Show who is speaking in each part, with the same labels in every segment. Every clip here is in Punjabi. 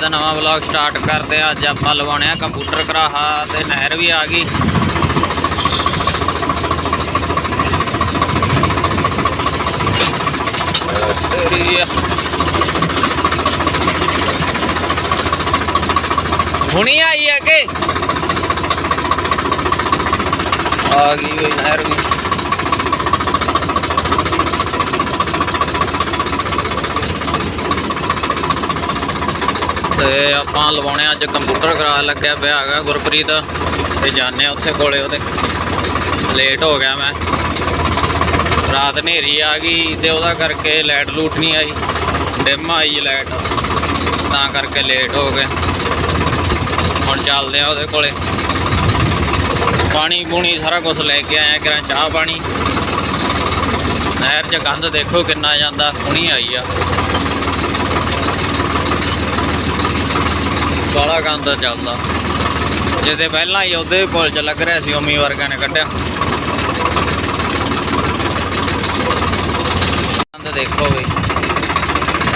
Speaker 1: ਦਾ ਨਵਾਂ ਵਲੌਗ ਸਟਾਰਟ ਕਰਦੇ ਆ ਅੱਜ ਆਪਾਂ ਲਵਾਉਣੇ ਆ ਕੰਪਿਊਟਰ ਕਰਾਹਾ ਤੇ ਨਹਿਰ ਵੀ ਆ ਗਈ। ਹੁਣੀ ਆਈ ਹੈ ਕਿ? ਆ ਗਈ ਨਹਿਰ ਵੀ। ਤੇ ਆਪਾਂ ਲਵਾਉਣੇ ਆ ਅੱਜ ਕੰਪਿਊਟਰ ਕਰਾ ਲੱਗਿਆ ਪਿਆ ਹੈਗਾ ਗੁਰਪ੍ਰੀਤ, ਤੇ ਜਾਣੇ ਆ ਉੱਥੇ ਕੋਲੇ ਉਹਦੇ। ਲੇਟ ਹੋ ਗਿਆ ਮੈਂ। ਰਾਤ ਹਨੇਰੀ ਆ ਗਈ ਤੇ ਉਹਦਾ ਕਰਕੇ ਲਾਈਟ ਲੂਟ ਨਹੀਂ ਆਈ। ਡਿਮ ਆਈ ਲਾਈਟ ਤਾਂ ਕਰਕੇ ਲੇਟ ਹੋ ਗਏ। ਹੁਣ ਚੱਲਦੇ ਆ ਉਹਦੇ ਕੋਲੇ। ਪਾਣੀ ਪੂਣੀ ਸਾਰਾ ਕੁਝ ਲੈ ਕੇ ਆਇਆ ਕਿਰਾਂ ਚਾਹ ਪਾਣੀ। ਨਹਿਰ 'ਚ ਗੰਦ ਦੇਖੋ ਕਿੰਨਾ ਜਾਂਦਾ, ਹੁਣੀ ਆਈ ਆ। ਬਾਲਾ ਗੰਦ ਚੱਲਦਾ। ਜਿਹਦੇ ਪਹਿਲਾਂ ਹੀ ਉਹਦੇ ਪੁਲ 'ਚ ਲੱਗ ਰਿਹਾ ਸੀ ਉਮੀ ਵਰਗਾ ਨੇ ਕੱਢਿਆ। ਗੰਦ ਦੇਖੋ ਵੀ,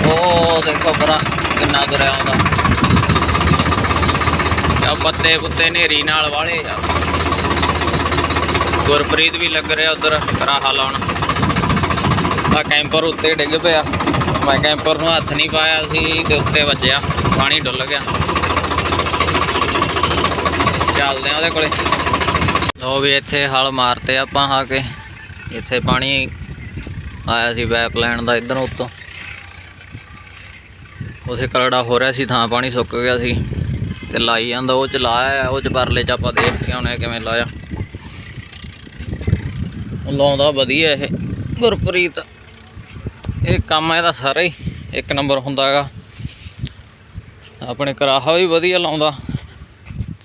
Speaker 1: ਉਹ ਦੇਖੋ ਪਰਾ ਕਿੰਨਾ ਤੁਰਿਆ ਆਉਂਦਾ। ਆ ਪੱਤੇ ਪੁੱਤੇ ਨੇਰੀ ਨਾਲ ਵਾਲੇ ਆ। ਗੁਰਪ੍ਰੀਤ ਵੀ ਲੱਗ ਰਿਹਾ ਉਧਰ ਕਰਾਹਾ ਲਾਉਣ। ਆ ਕੈਂਪਰ ਉੱਤੇ ਡਿੱਗ ਪਿਆ। ਮੈਂ ਕੈਂਪਰ ਨੂੰ ਹੱਥ ਨਹੀਂ ਪਾਇਆ ਸੀ ਤੇ ਉੱਤੇ ਵੱਜਿਆ, ਪਾਣੀ ਡੁੱਲ ਗਿਆ। ਚੱਲਦੇ ਆ ਉਹਦੇ ਕੋਲੇ। ਲੋ ਵੀ ਇੱਥੇ ਹਲ ਮਾਰਤੇ ਆਪਾਂ ਆ ਕੇ। ਇੱਥੇ ਪਾਣੀ ਆਇਆ ਸੀ ਪੈਪ ਲੈਣ ਦਾ ਇਧਰੋਂ ਉੱਤੋਂ। ਉਥੇ ਕਰੜਾ ਹੋ ਰਿਹਾ ਸੀ, ਥਾਂ ਪਾਣੀ ਸੁੱਕ ਗਿਆ ਸੀ। ਤੇ ਲਾਈ ਜਾਂਦਾ, ਉਹ ਚ ਲਾਇਆ ਉਹ ਚ ਪਰਲੇ ਚ ਆਪਾਂ ਦੇਖ ਕੇ ਆਉਣੇ ਕਿਵੇਂ ਲਾਇਆ। ਲਾਉਂਦਾ ਵਧੀਆ ਇਹ, ਗੁਰਪ੍ਰੀਤ। ਇਹ ਕੰਮ ਇਹਦਾ ਸਾਰਾ ਹੀ, ਇੱਕ ਨੰਬਰ ਹੁੰਦਾ ਹੈਗਾ। ਆਪਣੇ ਕਰਾਹਾ ਵੀ ਵਧੀਆ ਲਾਉਂਦਾ।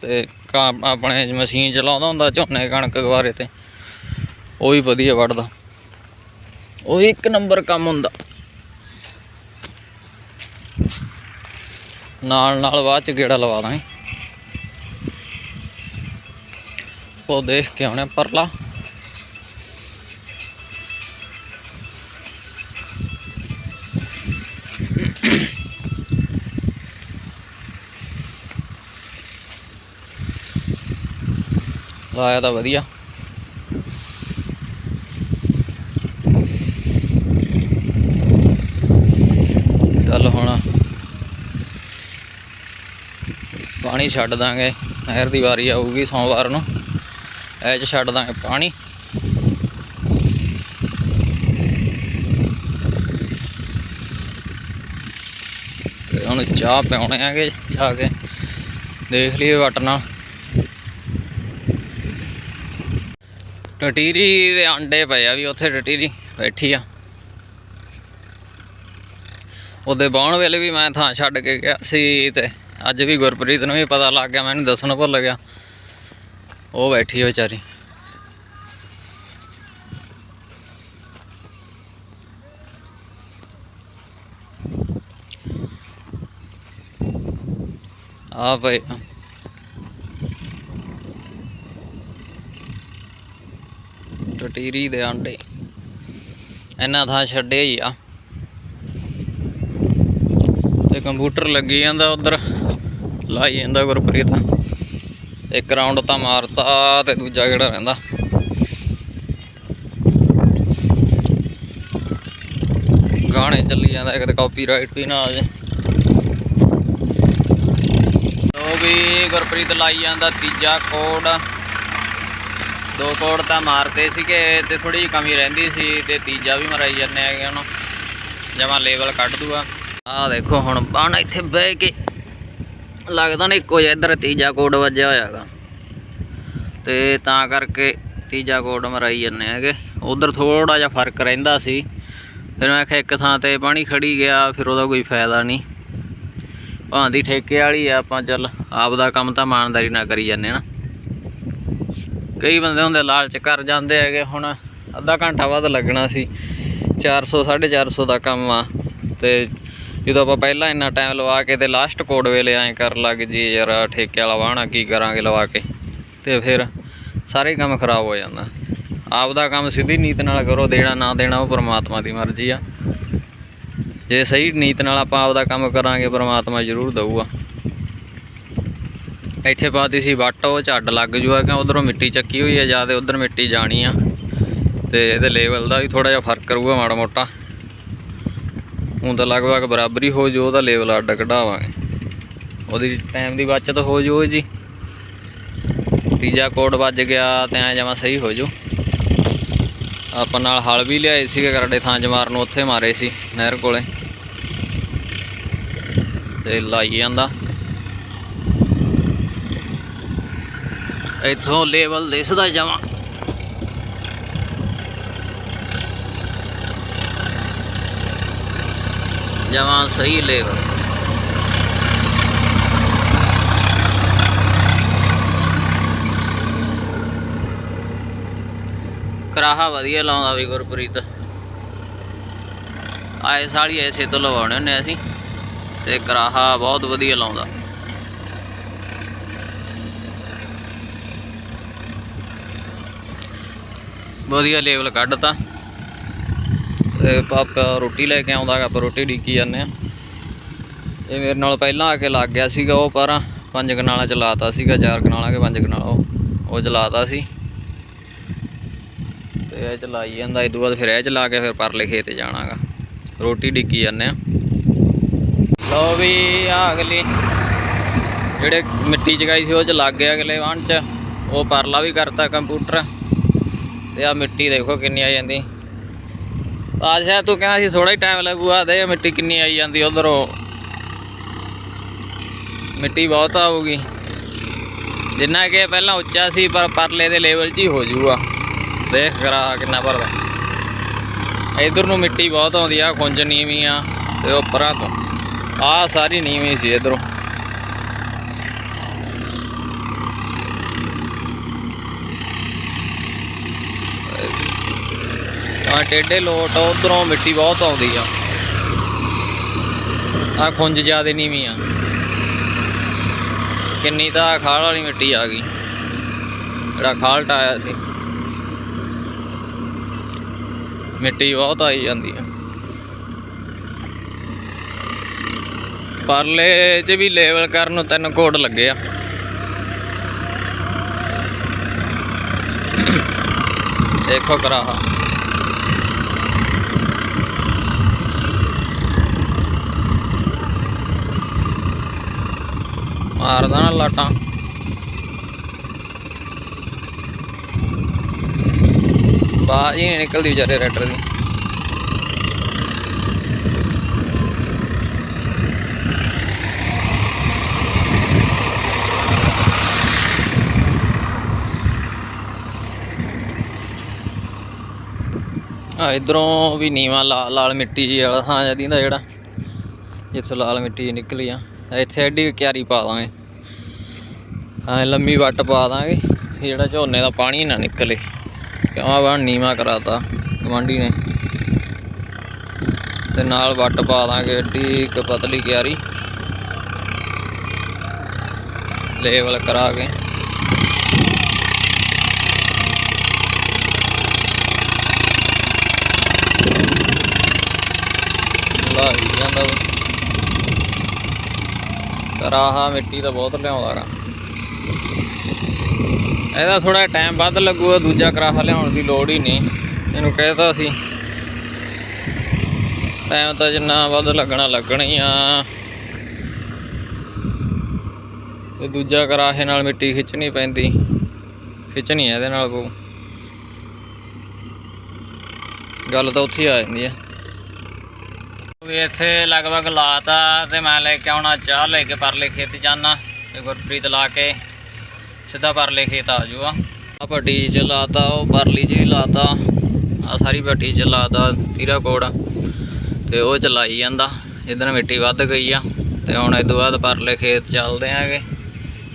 Speaker 1: ਤੇ ਆਪਣੇ ਮਸ਼ੀਨ ਚਲਾਉਂਦਾ ਹੁੰਦਾ ਝੋਨੇ ਕਣਕ ਗਵਾਰੇ ਤੇ। ਉਹ ਵੀ ਵਧੀਆ ਵੱਢਦਾ। ਉਹ ਇੱਕ ਨੰਬਰ ਕੰਮ ਹੁੰਦਾ। ਨਾਲ ਨਾਲ ਬਾਅਦ ਚ ਗੇੜਾ ਲਵਾ ਦਾਂਗੇ। ਉਹ ਦੇਖ ਕੇ ਆਉਣੇ ਪਰਲਾ। ਲਾਇਆ ਤਾਂ ਵਧੀਆ। ਚੱਲ ਹੁਣ ਪਾਣੀ ਛੱਡ ਦਾਂਗੇ। ਨਹਿਰ ਦੀ ਵਾਰੀ ਆਊਗੀ ਸੋਮਵਾਰ ਨੂੰ। ਇਹ ਚ ਛੱਡ ਦਾਂਗੇ ਪਾਣੀ। ਹੁਣ ਚਾਹ ਪਿਆਉਣੇ ਆਗੇ ਜਾ ਕੇ। ਦੇਖ ਲਈਏ ਵਟਣਾ। ਟਟੀਰੀ ਦੇ ਆਂਡੇ ਪਏ ਆ ਵੀ ਉੱਥੇ ਟਟੀਰੀ ਬੈਠੀ ਆ। ਉਹਦੇ ਬਾਉਣ ਵੇਲੇ ਵੀ ਮੈਂ ਥਾਂ ਛੱਡ ਕੇ ਗਿਆ ਸੀ ਤੇ ਅੱਜ ਵੀ ਗੁਰਪ੍ਰੀਤ ਨੂੰ ਵੀ ਪਤਾ ਲੱਗ ਗਿਆ, ਮੈਨੂੰ ਦੱਸਣ ਭੁੱਲ ਗਿਆ। ਉਹ ਬੈਠੀ ਆ ਵਿਚਾਰੀ। ਆ ਪਏ ਟਟੀਰੀ ਦੇ ਆਂਡੇ। ਇਹਨਾਂ ਥਾਂ ਛੱਡੇ ਹੀ ਆ। ਤੇ ਕੰਪਿਊਟਰ ਲੱਗੀ ਜਾਂਦਾ ਉਧਰ। ਲਾਈ ਜਾਂਦਾ ਗੁਰਪ੍ਰੀਤ। ਇੱਕ ਰਾਉਂਡ ਤਾਂ ਮਾਰਤਾ ਤੇ ਦੂਜਾ ਕਿਹੜਾ ਰਹਿੰਦਾ। ਗਾਣੇ ਚੱਲੀ ਜਾਂਦਾ, ਇੱਕ ਤੇ ਕਾਪੀਰਾਈਟ ਵੀ ਨਾ ਆ ਜੇ। ਲੋ ਵੀ ਗੁਰਪ੍ਰੀਤ ਲਾਈ ਜਾਂਦਾ ਤੀਜਾ ਕੋਡ ਦੋ ਕੋਡ ਤਾਂ ਮਾਰਤੇ ਸੀਗੇ ਤੇ ਥੋੜੀ ਜਿਹੀ ਕਮੀ ਰਹਿੰਦੀ ਸੀ ਤੇ ਤੀਜਾ ਵੀ ਮਰਾਈ ਜਾਂਦੇ ਹੈਗੇ ਉਹਨੂੰ। ਜਮਾ ਲੈਵਲ ਕੱਢ ਦੂਗਾ। ਆਹ ਦੇਖੋ ਹੁਣ ਬਣ ਇੱਥੇ ਬਹਿ ਕੇ ਲੱਗਦਾ ਨਾ ਇੱਕੋ ਜਿਹਾ ਇੱਧਰ ਤੀਜਾ ਕੋਡ ਵੱਜਿਆ ਹੋਇਆਗਾ। ਤੇ ਤਾਂ ਕਰਕੇ ਤੀਜਾ ਕੋਡ ਮਰਾਈ ਜਾਂਦੇ ਹੈਗੇ। ਉਧਰ ਥੋੜਾ ਜਿਹਾ ਫ਼ਰਕ ਰਹਿੰਦਾ ਸੀ। ਫਿਰ ਮੈਂ ਕਿਹਾ ਇੱਕ ਥਾਂ ਤੇ ਪਾਣੀ ਖੜੀ ਗਿਆ, ਫਿਰ ਉਹਦਾ ਕੋਈ ਫਾਇਦਾ ਨਹੀਂ। ਭਾਂਦੀ ਠੇਕੇ ਵਾਲੀ ਆ ਆਪਾਂ ਚੱਲ ਆਪ ਦਾ ਕੰਮ ਤਾਂ ਇਮਾਨਦਾਰੀ ਨਾਲ ਕਰੀ ਜਾਂਦੇ ਨਾ। ਕਈ ਬੰਦੇ ਹੁੰਦੇ ਲਾਲਚ ਕਰ ਜਾਂਦੇ ਹੈਗੇ, ਹੁਣ ਅੱਧਾ ਘੰਟਾ ਬਾਅਦ ਲੱਗਣਾ ਸੀ। 400 450 ਦਾ ਕੰਮ ਆ। ਤੇ ਜਦੋਂ ਆਪਾਂ ਪਹਿਲਾਂ ਇੰਨਾ ਟਾਈਮ ਲਵਾ ਕੇ ਤੇ ਲਾਸਟ ਕੋਡ ਵੇਲੇ ਐਂ ਕਰ ਲੱਗ ਜੀ ਯਾਰ ਆਹ ਠੇਕੇ ਵਾਲਾ ਵਾਹਣਾ, ਕੀ ਕਰਾਂਗੇ ਲਵਾ ਕੇ? ਤੇ ਫਿਰ ਸਾਰੇ ਕੰਮ ਖਰਾਬ ਹੋ ਜਾਂਦਾ। ਆਪ ਦਾ ਕੰਮ ਸਿੱਧੀ ਨੀਤ ਨਾਲ ਕਰੋ, ਦੇਣਾ, ਨਾ ਦੇਣਾ, ਉਹ ਪਰਮਾਤਮਾ ਦੀ ਮਰਜ਼ੀ ਆ। ਜੇ ਸਹੀ ਨੀਤ ਨਾਲ ਆਪਾਂ ਆਪਦਾ ਕੰਮ ਕਰਾਂਗੇ, ਪਰਮਾਤਮਾ ਜ਼ਰੂਰ ਦਊਗਾ। ਇੱਥੇ ਪਾਤੀ ਸੀ ਵੱਟ, ਉਹ ਝੱਡ ਲੱਗ ਜੂਗਾ ਕਿ ਉਧਰੋਂ ਮਿੱਟੀ ਚੱਕੀ ਹੋਈ ਹੈ ਜ਼ਿਆਦਾ ਉਧਰ ਮਿੱਟੀ ਜਾਣੀ ਆ। ਤੇ ਇਹਦੇ ਲੈਵਲ ਦਾ ਵੀ ਥੋੜਾ ਜਿਹਾ ਫ਼ਰਕ ਕਰੂਗਾ ਮਾੜਾ ਮੋਟਾ। ਹੁਣ ਤਾਂ ਲਗਭਗ ਬਰਾਬਰੀ ਹੋ ਜੂ, ਉਹਦਾ ਲੈਵਲ ਅੱਡ ਕਢਾਵਾਂਗੇ। ਉਹਦੀ ਟਾਈਮ ਦੀ ਬਚਤ ਹੋ ਜੂ ਜੀ ਤੀਜਾ ਕੋਡ ਵੱਜ ਗਿਆ, ਤੇ ਐ ਜਮਾ ਸਹੀ ਹੋ ਜੂ। ਆਪਾਂ ਨਾਲ ਹਲ ਵੀ ਲਿਆਏ ਸੀਗੇ, ਕਰੜੇ ਥਾਂ ਜਮਾਰ ਨੂੰ ਉੱਥੇ ਮਾਰੇ ਸੀ, ਨਹਿਰ ਕੋਲੇ। ਤੇ ਲਾਈ ਜਾਂਦਾ। ਇਥੋਂ ਲੈਵਲ ਦਿਸਦਾ ਜਾਵਾਂ। ਜਮਾਂ ਸਹੀ ਲੈਵਲ। ਕਰਾਹਾ ਵਧੀਆ ਲਾਉਂਦਾ ਵੀ ਗੁਰਪ੍ਰੀਤ। ਆਏ ਸਾਲੀ ਐਸੇ ਤੋਂ ਲਵਾਉਣੇ ਹੁੰਦੇ ਅਸੀਂ, ਤੇ ਕਰਾਹਾ ਬਹੁਤ ਵਧੀਆ ਲਾਉਂਦਾ। ਵਧੀਆ ਲੈਵਲ ਕੱਢਤਾ। ਤੇ ਪਾਪਾ ਰੋਟੀ ਲੈ ਕੇ ਆਉਂਦਾ ਗਾ ਆਪਾਂ ਰੋਟੀ ਡੀਕੀ ਜਾਂਦੇ ਆ ਇਹ ਮੇਰੇ ਨਾਲ ਪਹਿਲਾਂ ਆ ਕੇ ਲੱਗ ਗਿਆ ਸੀਗਾ ਉਹ, ਪਰ ਪੰਜ ਕਨਾਲਾਂ ਚ ਚਲਾਤਾ ਸੀਗਾ, ਚਾਰ ਕਨਾਲਾਂ ਕੇ ਪੰਜ ਕਨਾਲਾਂ, ਉਹ ਉਹ ਚਲਾਤਾ ਸੀ। ਤੇ ਇਹ ਚਲਾਈ ਜਾਂਦਾ, ਇਹ ਤੋਂ ਬਾਅਦ ਫਿਰ ਇਹ ਚਲਾ ਕੇ ਫਿਰ ਪਰਲੇ ਖੇਤ ਜਾਣਾਗਾ। ਰੋਟੀ ਡੀਕੀ ਜਾਂਦੇ ਆ ਲਓ ਵੀ ਆ ਅਗਲੀ, ਜਿਹੜੇ ਮਿੱਟੀ ਚਗਾਈ ਸੀ, ਉਹ ਚ ਲੱਗ ਗਿਆ ਅਗਲੇ ਵਾਹਣ ਚ। ਉਹ ਪਰਲਾ ਵੀ ਕਰਤਾ ਕੰਪਿਊਟਰ। ਤੇ ਆ ਮਿੱਟੀ ਦੇਖੋ ਕਿੰਨੀ ਆਈ ਜਾਂਦੀ। ਆਸ਼ਾ ਤੂੰ ਕਹਿੰਦਾ ਸੀ ਥੋੜਾ ਹੀ ਟਾਈਮ ਲੱਗੂਗਾ ਤੇ ਮਿੱਟੀ ਕਿੰਨੀ ਆਈ ਜਾਂਦੀ ਉਧਰੋਂ। ਮਿੱਟੀ ਬਹੁਤ ਆਊਗੀ ਜਿੰਨਾ ਕਿ ਪਹਿਲਾਂ ਉੱਚਾ ਸੀ, ਪਰ ਪਰਲੇ ਦੇ ਲੈਵਲ 'ਚ ਹੀ ਹੋ ਜਾਊਗਾ। ਦੇਖ ਕਰਾ ਕਿੰਨਾ ਭਰਦਾ। ਇਧਰ ਨੂੰ ਮਿੱਟੀ ਬਹੁਤ ਆਉਂਦੀ ਆ, ਖੁੰਝ ਨੀਵੀਂ ਆ, ਤੇ ਉੱਪਰਾਂ ਤੋਂ। ਆ ਸਾਰੀ ਨੀਵੀਂ ਸੀ ਇਧਰੋਂ। ਆ ਟੇਡੇ ਲੋਟ ਉਧਰੋਂ ਮਿੱਟੀ ਬਹੁਤ ਆਉਂਦੀ ਆ। ਆ ਖੁੰਝ ਜਿਆਦੇ ਨੀਵੀਂ ਆ। ਕਿੰਨੀ ਤਾਂ ਖਾਲ ਵਾਲੀ ਮਿੱਟੀ ਆ ਗਈ। ਜਿਹੜਾ ਖਾਲ ਟਾਇਆ ਸੀ। ਮਿੱਟੀ ਬਹੁਤ ਆਈ ਜਾਂਦੀ ਆ। ਪਰਲੇ 'ਚ ਵੀ ਲੈਵਲ ਕਰਨ ਨੂੰ ਤਿੰਨ ਕੋਡ ਲੱਗੇ ਆ। ਦੇਖੋ ਕਰਾਹਾ। ਮਾਰਦਾ ਨਾ ਲਾਟਾਂ। ਬਾਜ ਹੀ ਨਿਕਲਦੀ ਵਿਚਾਰੇ ਰੈਟਰ ਦੀ। ਆ ਇਧਰੋਂ ਵੀ ਨੀਵਾ ਲਾਲ ਲਾਲ ਮਿੱਟੀ ਵਾਲਾ ਥਾਂ ਜਾਂਦੀ ਦਾ ਜਿਹੜਾ। ਜਿੱਥੋਂ ਲਾਲ ਮਿੱਟੀ ਨਿਕਲੀ ਆ। ਇੱਥੇ ਐਡੀ ਕਿਆਰੀ ਪਾ ਦਾਂਗੇ। ਹਾਂ ਲੰਮੀ ਵੱਟ ਪਾ ਦਾਂਗੇ ਜਿਹੜਾ ਝੋਨੇ ਦਾ ਪਾਣੀ ਨਾ ਨਿਕਲੇ। ਕਿਉਂ ਆ ਬਣ ਨੀਵਾ ਕਰਾਤਾ ਗਵਾਂਢੀ ਨੇ। ਤੇ ਨਾਲ ਵੱਟ ਪਾ ਦਾਂਗੇ ਐਡੀ ਇੱਕ ਪਤਲੀ ਕਿਆਰੀ। ਲੈਵਲ ਕਰਾ ਕੇ। ਲਾਈ ਜਾਂਦਾ ਕਰਾਹਾ ਮਿੱਟੀ ਤਾਂ ਬਹੁਤ ਲਿਆਉਂਦਾ ਗਾ। ਇਹਦਾ ਥੋੜਾ ਟਾਈਮ ਵੱਧ ਲੱਗੂਗਾ, ਦੂਜਾ ਕਰਾਹਾ ਲਿਆਉਣ ਦੀ ਲੋੜ ਹੀ ਨਹੀਂ। ਇਹਨੂੰ ਕਹਿਤਾ ਸੀ। ਟਾਈਮ ਤਾਂ ਜਿੰਨਾ ਵੱਧ ਲੱਗਣਾ ਲੱਗਣਾ ਹੀ ਆ। ਤੇ ਦੂਜਾ ਕਰਾਹੇ ਨਾਲ ਮਿੱਟੀ ਖਿੱਚਣੀ ਪੈਂਦੀ। ਖਿੱਚਣੀ ਹੈ ਇਹਦੇ ਨਾਲ ਪਊ ਗੱਲ ਤਾਂ ਉੱਥੇ ਆ ਜਾਂਦੀ ਹੈ ਵੀ ਇੱਥੇ ਲਗਭਗ ਲਾਤਾ ਤੇ ਮੈਂ ਲੈ ਕੇ ਆਉਣਾ, ਚਾਹ ਲੈ ਕੇ ਪਰਲੇ ਖੇਤ ਜਾਣਾ ਤੇ ਗੁਰਪ੍ਰੀਤ ਲਾ ਕੇ ਸਿੱਧਾ ਪਰਲੇ ਖੇਤ ਆ ਜੂਗਾ ਆ ਭੱਟੀ ਚ ਲਾਤਾ, ਉਹ ਪਰਲੀ ਚ ਵੀ ਲਾਤਾ, ਆ ਸਾਰੀ ਭੱਟੀ ਚ ਲਾਤਾ, ਤੀਰਾ ਕੋੜ, ਤੇ ਉਹ ਚਲਾਈ ਜਾਂਦਾ, ਜਿੱਦਣ ਮਿੱਟੀ ਵੱਧ ਗਈ ਆ, ਤੇ ਹੁਣ ਇਹ ਤੋਂ ਬਾਅਦ ਪਰਲੇ ਖੇਤ ਚੱਲਦੇ ਆਂਗੇ।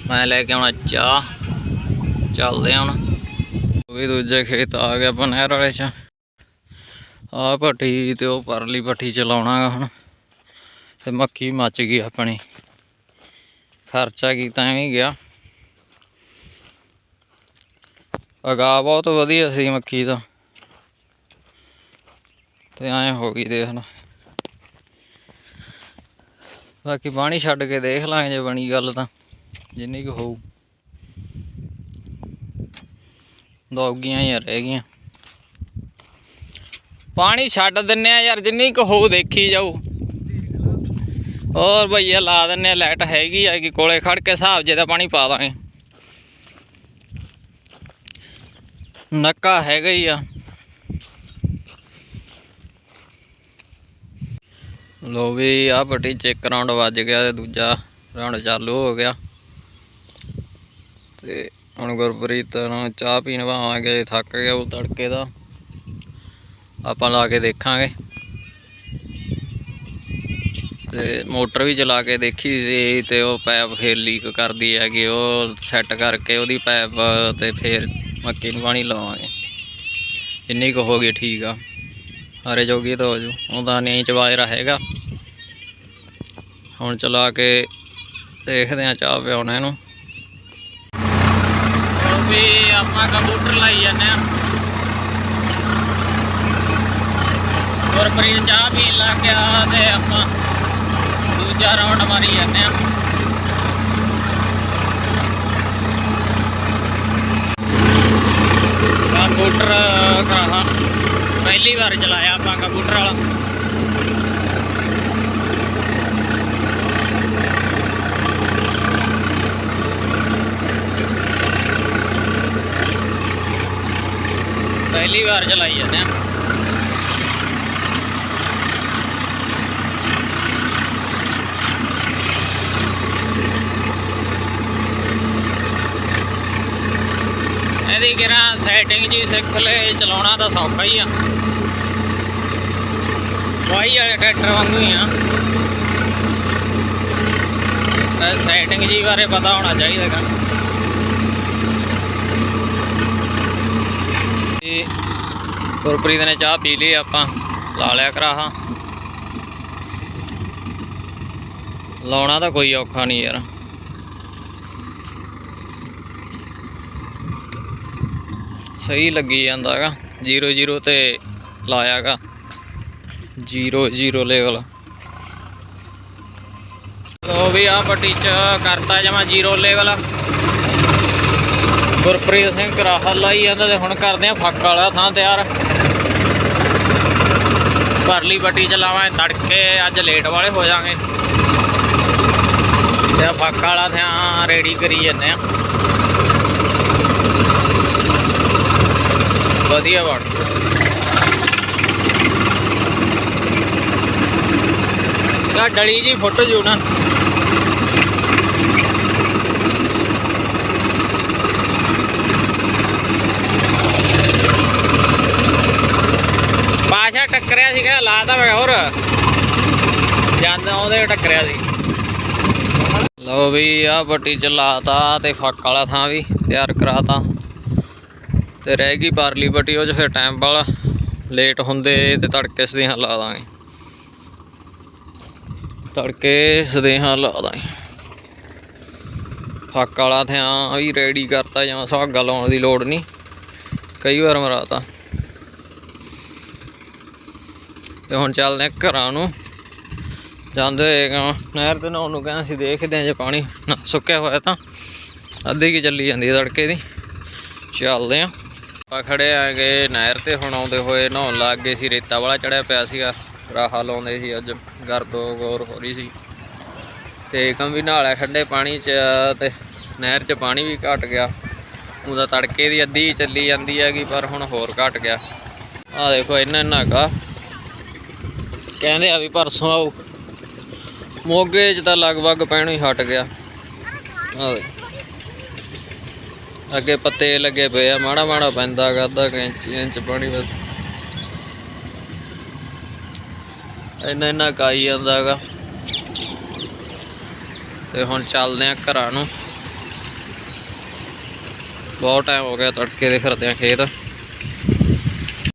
Speaker 1: ਮੈਂ ਲੈ ਕੇ ਆਉਣਾ ਚਾਹ, ਚੱਲਦੇ ਆ ਹੁਣ। ਉਹ ਵੀ ਦੂਜੇ ਖੇਤ ਆ ਗਿਆ ਆਪਾਂ ਨਹਿਰ ਵਾਲੇ ਚ। ਆ ਭੱਠੀ ਤੇ ਉਹ ਪਰਲੀ ਭੱਠੀ ਚਲਾਉਣਾ ਗਾ ਹੁਣ। ਤੇ ਮੱਕੀ ਮੱਚ ਗਈ ਆਪਣੀ। ਖਰਚਾ ਕੀਤਾ ਐਵੇਂ ਹੀ ਗਿਆ। ਅਗਾ ਬਹੁਤ ਵਧੀਆ ਸੀ ਮੱਕੀ ਦਾ। ਤੇ ਐਂ ਹੋ ਗਈ ਦੇਖ ਲਓ ਬਾਕੀ ਪਾਣੀ ਛੱਡ ਕੇ ਦੇਖ ਲਾਂਗੇ ਜੇ ਬਣੀ ਗੱਲ ਤਾਂ, ਜਿੰਨੀ ਕੁ ਹੋਊ। ਦੌਗੀਆਂ ਹੀ ਰਹਿ ਗਈਆਂ। ਪਾਣੀ ਛੱਡ ਦਿੰਨੇ ਆ ਯਾਰ, ਜਿੰਨੀ ਕੁ ਹੋਊ ਦੇਖੀ ਜਾਊ। ਹੋਰ ਭਈਆ, ਲਾ ਦਿੰਨੇ ਆ, ਲਾਈਟ ਹੈਗੀ ਆ ਕਿ ਕੋਲੇ ਖੜ ਕੇ ਹਿਸਾਬ ਜੇ ਦਾ ਪਾਣੀ ਪਾ ਦਾਂਗੇ। ਨੱਕਾ ਹੈਗਾ ਹੀ ਆ। ਲੋ ਵੀ ਆ ਪੱਟੀ ਚੈੱਕ ਰਾਉਂਡ ਵੱਜ ਗਿਆ ਤੇ ਦੂਜਾ ਰਾਉਂਡ ਚਾਲੂ ਹੋ ਗਿਆ। ਤੇ ਹੁਣ ਗੁਰਪ੍ਰੀਤ ਨੂੰ ਚਾਹ ਪੀਣ ਵਾਵਾਂਗੇ, ਥੱਕ ਗਿਆ ਉਹ ਤੜਕੇ ਦਾ। ਆਪਾਂ ਲਾ ਕੇ ਦੇਖਾਂਗੇ। ਤੇ ਮੋਟਰ ਵੀ ਚਲਾ ਕੇ ਦੇਖੀ ਸੀ ਤੇ ਉਹ ਪੈਪ ਫੇਰ ਲੀਕ ਕਰਦੀ ਹੈਗੀ, ਉਹ ਸੈੱਟ ਕਰਕੇ ਉਹਦੀ ਪੈਪ ਤੇ ਫੇਰ ਮੱਕੀ ਨੂੰ ਪਾਣੀ ਲਵਾਵਾਂਗੇ ਜਿੰਨੀ ਕੁ ਹੋ ਗਈ ਠੀਕ ਆ। ਹਰੇ ਜੋਗੀ ਤਾਂ ਹੋ ਜੂ ਉਹਦਾ ਨਹੀਂ ਚਵਾਇਰਾ ਹੈਗਾ। ਹੁਣ ਚਲਾ ਕੇ ਦੇਖਦੇ ਆ ਚਾਹ ਪਿਆਉਣਾ ਇਹਨੂੰ। ਉਹ ਵੀ ਆਪਾਂ ਕੰਪਿਊਟਰ ਲਾਈ ਜਾਂਦੇ ਆ ਗੁਰਪ੍ਰੀਤ ਚਾਹ ਪੀਣ ਲੱਗ ਗਿਆ ਤੇ ਆਪਾਂ ਦੂਜਾ ਰਾਉਂਡ ਮਾਰੀ ਜਾਂਦੇ ਆ ਕੰਪਿਊਟਰ ਕਰਾਹਾ ਪਹਿਲੀ ਵਾਰ ਚਲਾਇਆ ਆਪਾਂ ਕੰਪਿਊਟਰ ਵਾਲਾ। ਪਹਿਲੀ ਵਾਰ ਚਲਾਈ ਜਾਂਦੇ ਆ ਇਹਦੀ ਕਿਹੜਾ ਸੈਟਿੰਗ ਜੀ ਸਿੱਖ ਲੈ, ਚਲਾਉਣਾ ਤਾਂ ਸੌਖਾ ਹੀ ਆ। ਵਾਈ ਵਾਲੇ ਟਰੈਕਟਰ ਵਾਂਗੂ ਹੀ ਆ। ਸੈਟਿੰਗ ਜੀ ਬਾਰੇ ਪਤਾ ਹੋਣਾ ਚਾਹੀਦਾ ਗਾ ਤੇ ਗੁਰਪ੍ਰੀਤ ਨੇ ਚਾਹ ਪੀ ਲਈ, ਆਪਾਂ ਲਾ ਲਿਆ ਕਰਾਹਾ। ਲਾਉਣਾ ਤਾਂ ਕੋਈ ਔਖਾ ਨਹੀਂ ਯਾਰ। ਸਹੀ ਲੱਗੀ ਜਾਂਦਾ ਜਾਂਦਾਗਾ 00 ਤੇ ਲਾਇਆ ਲਾਇਆਗਾ 00 ਲੈਵਲ ਲੋ ਵੀ ਆ ਪੱਟੀ ਚ ਕਰਤਾ ਜਮਾ 0 ਲੈਵਲ ਗੁਰਪ੍ਰੀਤ ਸਿੰਘ ਕਰਾਹਾ ਲਾਈ ਜਾਂਦਾ ਤੇ ਹੁਣ ਕਰਦੇ ਆ ਫੱਕ ਵਾਲਾ ਥਾਂ ਤਿਆਰ। ਪਰਲੀ ਪੱਟੀ ਚ ਲਾਵਾਂ ਤੜਕੇ, ਅੱਜ ਲੇਟ ਵਾਲੇ ਹੋ ਜਾਾਂਗੇ ਤੇ ਫੱਕ ਵਾਲਾ ਥਾਂ ਰੈਡੀ ਕਰੀ ਜੰਨੇ ਆ। ਵਧੀਆ ਬਣ ਗਾ ਡਲੀ ਜੀ ਫੁੱਟ ਜੂ ਨਾ। ਬਾਸ਼ਾ ਟੱਕਰਿਆ ਸੀਗਾ ਲਾਤਾ ਮੈਂ ਹੋਰ। ਜਾਂਦਾ ਉਹਦੇ ਟੱਕਰਿਆ ਸੀ। ਲਓ ਵੀ ਆ ਪੱਟੀ ਚ ਲਾਤਾ ਤੇ ਫੱਕ ਵਾਲਾ ਥਾਂ ਵੀ ਤਿਆਰ ਕਰਾਤਾ। ਤੇ ਰਹਿ ਗਈ ਪਰਲੀ ਪੱਟੀ ਉਹ ਚ ਫਿਰ ਟਾਈਮ ਵਾਲਾ ਲੇਟ ਹੁੰਦੇ ਤੇ ਤੜਕੇ ਸਦੇਹਾਂ ਲਾ ਦਾਂਗੇ। ਤੜਕੇ ਸਦੇਹਾਂ ਲਾ ਦਾਂਗੇ। ਫੱਕ ਵਾਲਾ ਥਾਂ ਵੀ ਰੈਡੀ ਕਰਤਾ ਜਾਂ ਸੁਹਾਗਾ ਲਾਉਣ ਦੀ ਲੋੜ ਨਹੀਂ। ਕਈ ਵਾਰ ਮਰਾਤਾ। ਤੇ ਹੁਣ ਚੱਲਦੇ ਆ ਘਰਾਂ ਨੂੰ। ਜਾਂਦੇ ਨਹਿਰ ਤੇ ਨਹਾਉਣ ਨੂੰ ਕਹਿੰਦੇ ਸੀ ਦੇਖਦੇ ਆ ਜੇ ਪਾਣੀ ਨਾ ਸੁੱਕਿਆ ਹੋਇਆ ਤਾਂ। ਅੱਧੀ ਕੀ ਚੱਲੀ ਜਾਂਦੀ ਹੈ ਤੜਕੇ ਦੀ। ਚੱਲਦੇ ਆ ਆਪਾਂ ਖੜੇ ਆਗੇ ਨਹਿਰ ਤੇ, ਹੁਣ ਆਉਂਦੇ ਹੋਏ ਨਹਾਉਣ ਲੱਗ ਗਏ ਸੀ, ਰੇਤਾ ਵਾਲਾ ਚੜਿਆ ਪਿਆ ਸੀਗਾ, ਰਾਹਾ ਲਾਉਂਦੇ ਸੀ ਅੱਜ ਗਰਦੋ ਗੌਰ ਹੋ ਰਹੀ ਸੀ। ਤੇ ਕੰਮ ਵੀ ਨਹਾਲਿਆ ਠੰਡੇ ਪਾਣੀ 'ਚ, ਤੇ ਨਹਿਰ 'ਚ ਪਾਣੀ ਵੀ ਘਟ ਗਿਆ। ਉਹਦਾ ਤੜਕੇ ਦੀ ਅੱਧੀ ਚੱਲੀ ਜਾਂਦੀ ਹੈਗੀ, ਪਰ ਹੁਣ ਹੋਰ ਘਟ ਗਿਆ। ਆ ਦੇਖੋ, ਇੰਨਾ ਇੰਨਾ ਹੈਗਾ। ਕਹਿੰਦੇ ਆ ਵੀ ਪਰਸੋਂ ਆਓ ਮੋਗੇ 'ਚ ਤਾਂ ਲਗਭਗ ਪੈਣੋਂ ਹੀ ਹਟ ਗਿਆ। ਆ ਦੇ ਅੱਗੇ ਪੱਤੇ ਲੱਗੇ ਪਏ ਆ, ਮਾੜਾ ਮਾੜਾ ਪੈਂਦਾ ਗਾ, ਅੱਧਾ ਇੰਚ ਇੰਚ ਪਾਣੀ ਬਸ। ਇੰਨਾ ਇੰਨਾ ਕਾਈ ਜਾਂਦਾ ਗਾ। ਤੇ ਹੁਣ ਚੱਲਦੇ ਆ ਘਰਾਂ ਨੂੰ। ਬਹੁਤ ਟਾਈਮ ਹੋ ਗਿਆ ਤੜਕੇ ਦੇ ਫਿਰਦੇ ਆ ਖੇਤ।